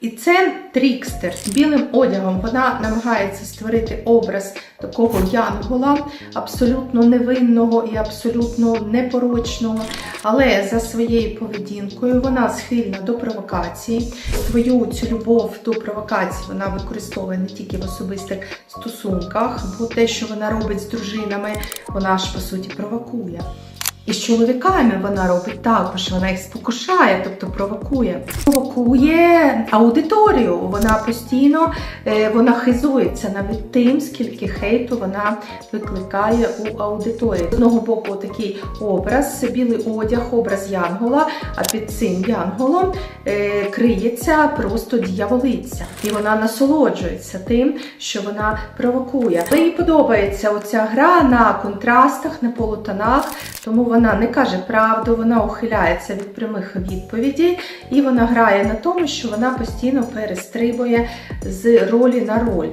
І це трікстер. з Білим одягом вона намагається створити образ такого янгола, абсолютно невинного і абсолютно непорочного. Але за своєю поведінкою вона схильна до провокації. Свою цю любов до провокації вона використовує не тільки в особистих стосунках, бо те, що вона робить з дружинами, вона ж по суті провокує. І з чоловіками вона робить також, вона їх спокушає, тобто провокує. Провокує аудиторію. Вона постійно е, вона хизується навіть тим, скільки хейту вона викликає у аудиторії. З одного боку, такий образ, білий одяг, образ Янгола, а під цим Янголом е, криється просто дьяволиця. І вона насолоджується тим, що вона провокує. Але їй подобається оця гра на контрастах, на полутонах, тому вона не каже правду, вона ухиляється від прямих відповідей, і вона грає на тому, що вона постійно перестрибує з ролі на роль.